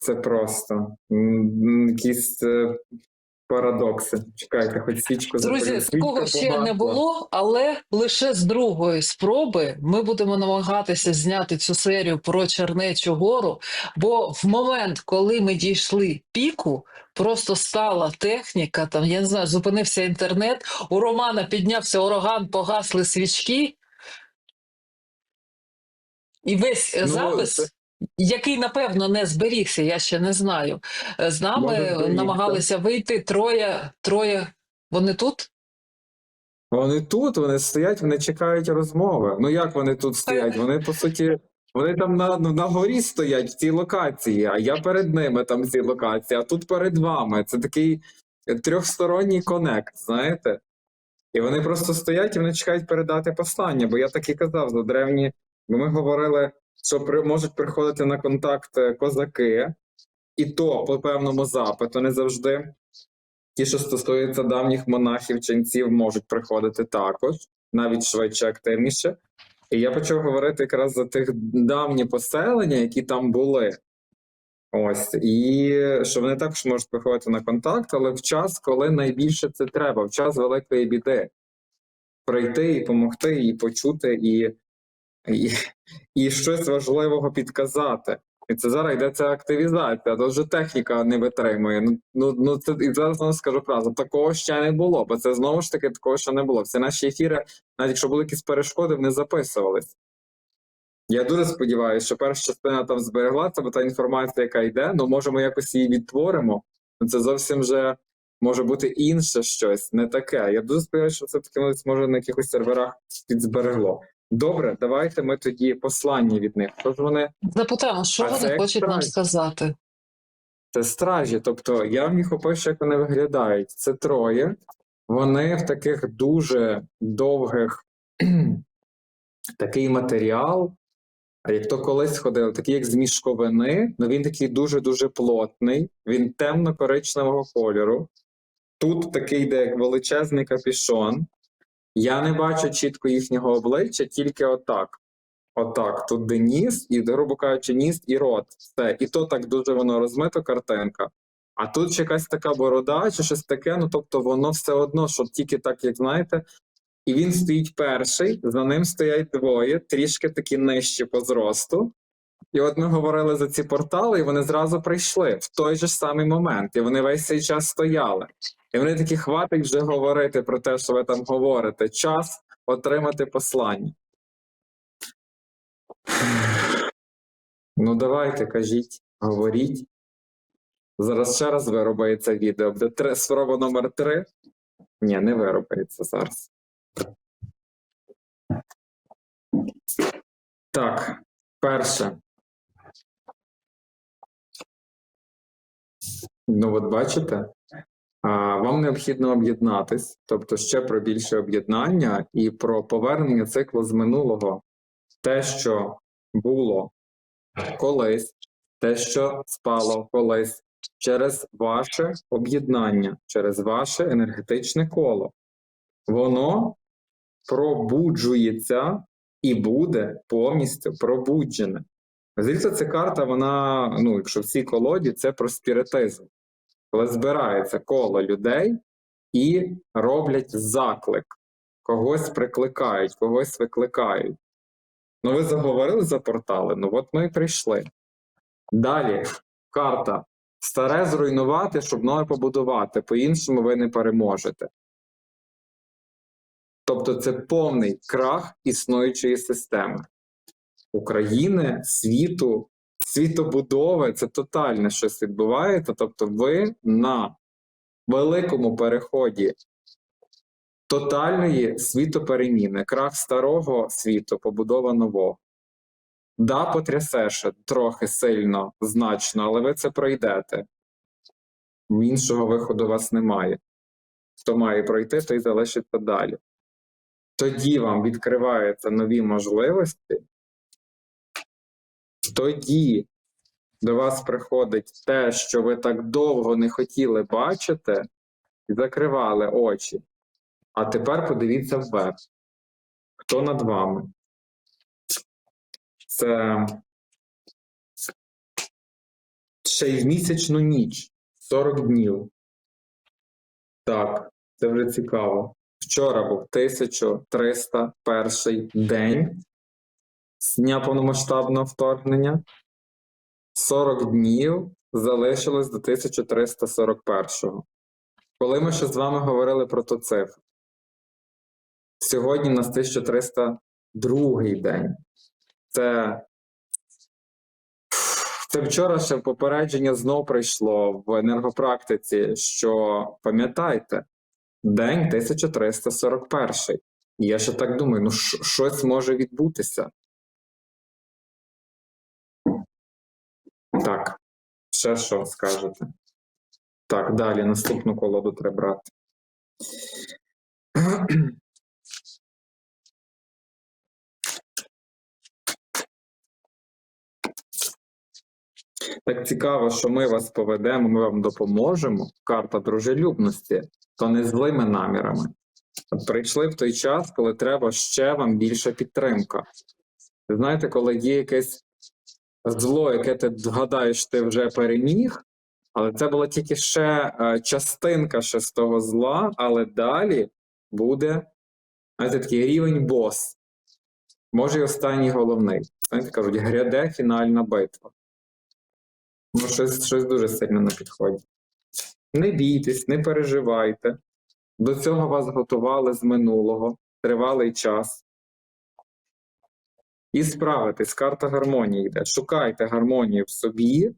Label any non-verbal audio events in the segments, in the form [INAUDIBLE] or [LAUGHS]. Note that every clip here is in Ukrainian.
Це просто якісь е, парадокси. Чекайте, хоч свічку Друзі, запалю. такого Свічка ще не було, але лише з другої спроби ми будемо намагатися зняти цю серію про Чернечу гору. Бо в момент, коли ми дійшли піку, просто стала техніка. Там я не знаю, зупинився інтернет. У Романа піднявся ураган, погасли свічки. І весь е, Ну, запис, це- який напевно не зберігся, я ще не знаю. е, З нами Може, намагалися вийти троє. Троє. Вони тут? Вони тут, вони стоять, вони чекають розмови. Ну як вони тут стоять? Вони по суті, вони там на, на горі стоять в цій локації, а я перед ними там в цій локації, а тут перед вами. Це такий трьохсторонній конект, знаєте? І вони просто стоять і вони чекають передати послання. Бо я так і казав за древні, бо ми говорили, що при, можуть приходити на контакт е, козаки, і то по певному запиту не завжди. Ті, що стосуються давніх монахів, ченців, можуть приходити також, навіть швидше активніше. І я почав говорити якраз за тих давні поселення, які там були. Ось, і що вони також можуть приходити на контакт, але в час, коли найбільше це треба, в час великої біди. Прийти і допомогти, і почути, і, і, і щось важливого підказати. І це зараз йде ця активізація, то вже техніка не витримує. Ну, ну, ну це і зараз знову скажу фразу. Такого ще не було, бо це знову ж таки такого ще не було. Всі наші ефіри, навіть якщо були якісь перешкоди, вони записувались. Я дуже сподіваюся, що перша частина там збереглася, бо та інформація, яка йде, ну може ми якось її відтворимо. Ну це зовсім вже може бути інше щось, не таке. Я дуже сподіваюся, що це таки може на якихось серверах підзберегло. Добре, давайте ми тоді послання від них. Тож вони Запитаємо, що А вони хочуть нам сказати. Це стражі. Тобто я в них опишу, як вони виглядають. Це троє. Вони в таких дуже довгих [CLEARS THROAT] такий матеріал. А як то колись ходив, такий як з мішковини, ну він такий дуже-дуже плотний, він темно-коричневого кольору. Тут такий йде як величезний капішон. Я не бачу чітко їхнього обличчя, тільки отак. Отак. Тут де ніс, і, грубо кажучи, ніс і рот. Все. І то так дуже воно розмито картинка. А тут ще якась така борода, чи щось таке, ну тобто воно все одно, що тільки так, як знаєте, і він стоїть перший, за ним стоять двоє, трішки такі нижчі по зросту. І от ми говорили за ці портали, і вони зразу прийшли в той же самий момент, і вони весь цей час стояли. І вони такі хватить вже говорити про те, що ви там говорите. Час отримати послання. Ну, давайте, кажіть, говоріть. Зараз ще раз виробається відео. Буде три, спроба номер три. Ні, не виробається зараз. Так, перше. Ну, от бачите, вам необхідно об'єднатись, тобто ще про більше об'єднання і про повернення циклу з минулого. Те, що було колись, те, що спало колись, через ваше об'єднання, через ваше енергетичне коло. Воно пробуджується і буде повністю пробуджене. Звідси ця карта, вона, ну, якщо в цій колоді, це про спіритизм. Коли збирається коло людей і роблять заклик, когось прикликають, когось викликають. Ну, ви заговорили за портали, ну от ми і прийшли. Далі карта. Старе зруйнувати, щоб нове побудувати. По-іншому ви не переможете. Тобто це повний крах існуючої системи України, світу, світобудови. Це тотальне щось відбувається. Тобто, ви на великому переході тотальної світопереміни, крах старого світу, побудова нового. Да, потрясе ще трохи сильно, значно, але ви це пройдете. Іншого виходу у вас немає. Хто має пройти, той залишиться далі. Тоді вам відкриваються нові можливості. Тоді до вас приходить те, що ви так довго не хотіли бачити, і закривали очі. А тепер подивіться вверх. Хто над вами? Це ще й місячну ніч 40 днів. Так, це вже цікаво. Вчора був 1301 день з дня повномасштабного вторгнення. 40 днів залишилось до 1341-го. Коли ми ще з вами говорили про ту цифру. Сьогодні у нас 1302 день. Це, це вчора ще попередження знов прийшло в енергопрактиці, що пам'ятайте, день 1341. І я ще так думаю, ну щось може відбутися. Так, ще що скажете? Так, далі наступну колоду треба брати. Так цікаво, що ми вас поведемо, ми вам допоможемо. Карта дружелюбності, то не злими намірами. Прийшли в той час, коли треба ще вам більша підтримка. Знаєте, коли є якесь зло, яке ти гадаєш, ти вже переміг, але це була тільки ще е, частинка ще з того зла, але далі буде знаєте, такий рівень бос. Може, і останній головний. Знаєте, кажуть, гряде фінальна битва. Ну, щось, щось дуже сильно на підході. Не бійтесь, не переживайте. До цього вас готували з минулого, тривалий час. І справитесь, карта гармонії йде. Шукайте гармонію в собі,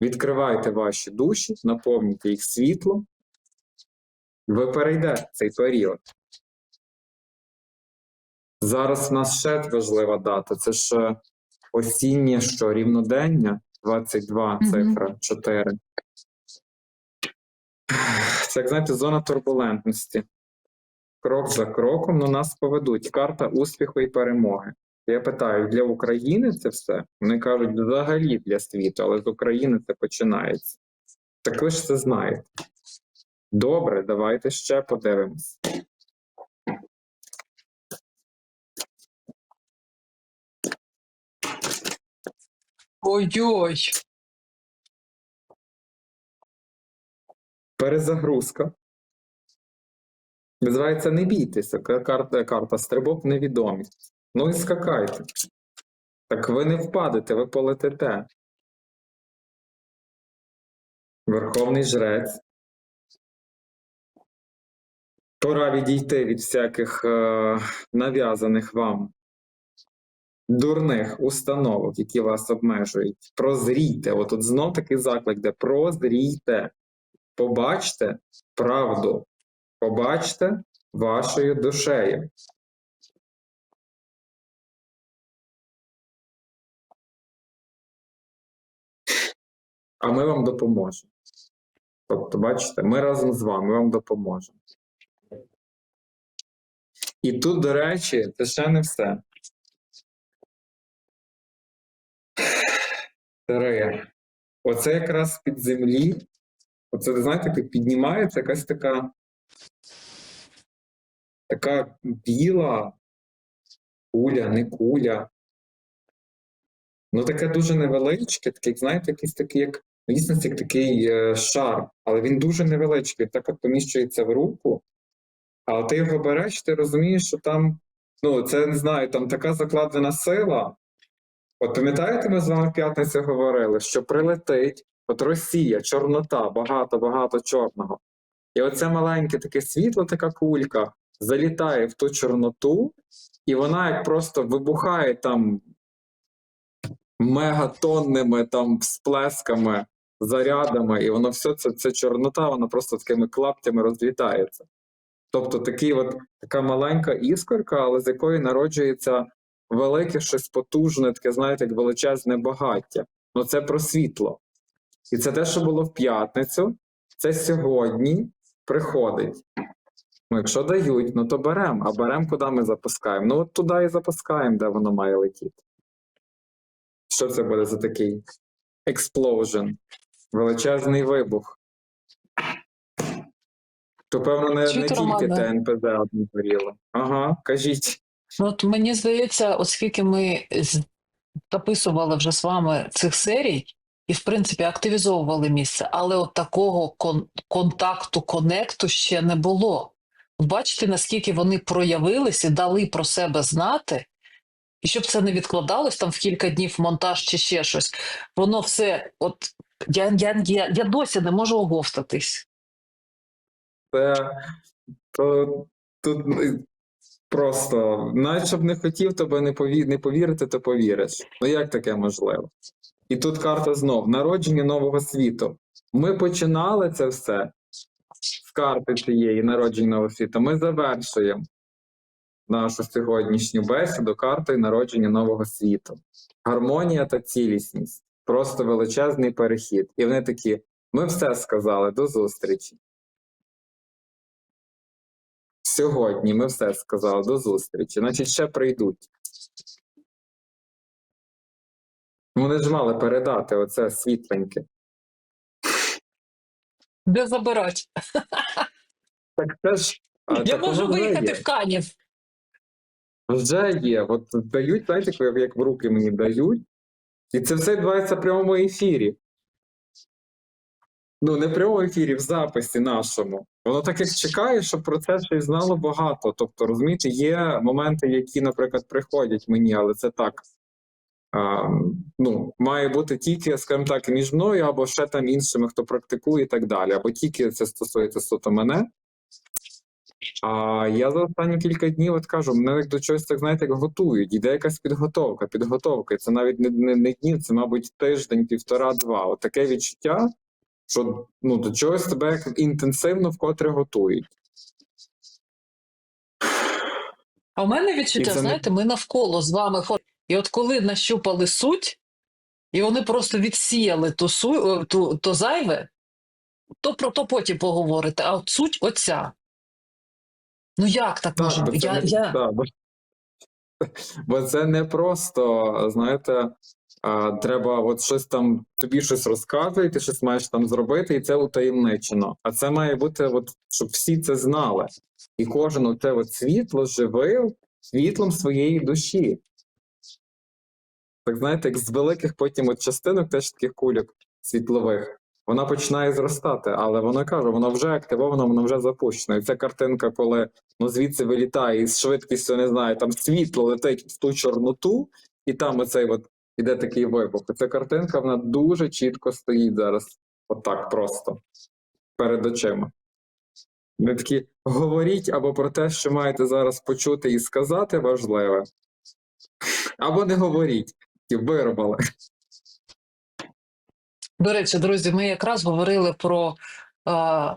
відкривайте ваші душі, наповнюйте їх світлом. Ви перейдете цей період. Зараз в нас ще важлива дата. Це ж осіннє, що рівнодення 22 цифра 4. Це, як знаєте, зона турбулентності. Крок за кроком ну, нас поведуть. Карта успіху і перемоги. Я питаю, для України це все? Вони кажуть, взагалі для світу, але з України це починається. Так ви ж це знаєте. Добре, давайте ще подивимось. Ой-ой. Перезагрузка. Називається не бійтеся. Карта, карта стрибок невідомість. Ну і скакайте. Так ви не впадете, ви полетите. Верховний жрець. Пора відійти від всяких е, нав'язаних вам дурних установок, які вас обмежують. Прозрійте. От тут знов такий заклик, де прозрійте. Побачте правду. Побачте вашою душею. А ми вам допоможемо. Тобто, бачите, ми разом з вами вам допоможемо. І тут, до речі, це ще не все. Три. Оце якраз під землі. Оце, ви знаєте, піднімається якась така. Така біла куля, не куля. Ну, таке дуже невеличке, таке, знаєте, якийсь такий, як в дійсності, як такий е, шар, але він дуже невеличкий, так от поміщується в руку. А ти його береш, ти розумієш, що там, ну, це не знаю, там така закладена сила. От пам'ятаєте, ми з вами в п'ятницю говорили, що прилетить от Росія, Чорнота, багато-багато чорного. І оце маленьке таке світло, така кулька, залітає в ту Чорноту, і вона як просто вибухає там мегатонними там всплесками, зарядами, і воно все це, це чорнота, вона просто такими клаптями розлітається. Тобто такий от, така маленька іскорка, але з якої народжується велике щось потужне, таке, знаєте, як величезне багаття. Ну це про світло. І це те, що було в п'ятницю, це сьогодні приходить. Ну, якщо дають, ну то беремо. А беремо, куди ми запускаємо? Ну, от туди і запускаємо, де воно має летіти. Що це буде за такий explosion? Величезний вибух. То, певно, не, не тільки? ТНПЗ одне горіло. Ага, кажіть. Ну, от мені здається, оскільки ми записували вже з вами цих серій, і, в принципі, активізовували місце, але от такого кон- контакту, конекту ще не було. Бачите, наскільки вони проявились і дали про себе знати, і щоб це не відкладалось там в кілька днів монтаж чи ще щось, воно все, от я, я, я, я досі не можу оговтатись. Це то, тут ну, просто, навіть щоб не хотів тебе не, пові... не повірити, то повіриш. Ну як таке можливо? І тут карта знов народження нового світу. Ми починали це все з карти цієї народження нового світу. Ми завершуємо нашу сьогоднішню бесіду картою народження нового світу. Гармонія та цілісність. Просто величезний перехід. І вони такі: ми все сказали, до зустрічі. Сьогодні ми все сказали до зустрічі, значить, ще прийдуть. Вони ж мали передати оце світленьке. Де забирати? Так це ж Я можу виїхати в Канів. Вже є. От дають, знаєте, як в руки мені дають, і це все відбувається в прямому ефірі. Ну, не в прямому ефірі, в записі нашому. Воно так як чекає, щоб про це ще й знало багато. Тобто, розумієте, є моменти, які, наприклад, приходять мені, але це так. А, ну, має бути тільки, скажімо так, між мною або ще там іншими, хто практикує і так далі. Або тільки це стосується суто мене. А я за останні кілька днів от кажу, мене як до чогось так знаєте, як готують. Іде якась підготовка. Підготовка. І Це навіть не, не, не днів, це, мабуть, тиждень, півтора-два. От таке відчуття, що ну, до чогось тебе як інтенсивно вкотре готують. А в мене відчуття, це не- знаєте, ми навколо з вами ходимо. І от коли нащупали суть, і вони просто відсіяли ту, су, е, ту, то зайве, то про то потім поговорите. А от суть оця. Ну як так може бути? Я, я... так, бо, [LAUGHS] бо це не просто, знаєте, а, треба от щось там, тобі щось розказує, ти щось маєш там зробити, і це утаємничено. А це має бути, от, щоб всі це знали. І кожен оце от світло живив світлом своєї душі. Так знаєте, як з великих потім от частинок, теж таких кульок світлових, вона починає зростати, але вона каже, вона вже активована, вона вже запущена. І ця картинка, коли ну звідси вилітає і з швидкістю, не знаю, там світло летить в ту чорноту, і там оцей от іде такий вибух. Ця картинка вона дуже чітко стоїть зараз, отак просто перед очима. Вони такі говоріть або про те, що маєте зараз почути і сказати важливе, або не говоріть, і виробили. До речі, друзі, ми якраз говорили про е,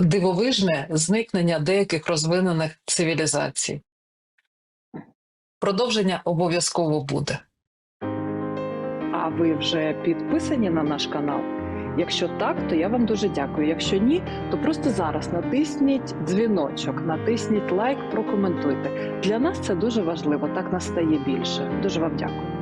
дивовижне зникнення деяких розвинених цивілізацій. Продовження обов'язково буде. А ви вже підписані на наш канал? Якщо так, то я вам дуже дякую. Якщо ні, то просто зараз натисніть дзвіночок, натисніть лайк, прокоментуйте. Для нас це дуже важливо. Так нас стає більше. Дуже вам дякую.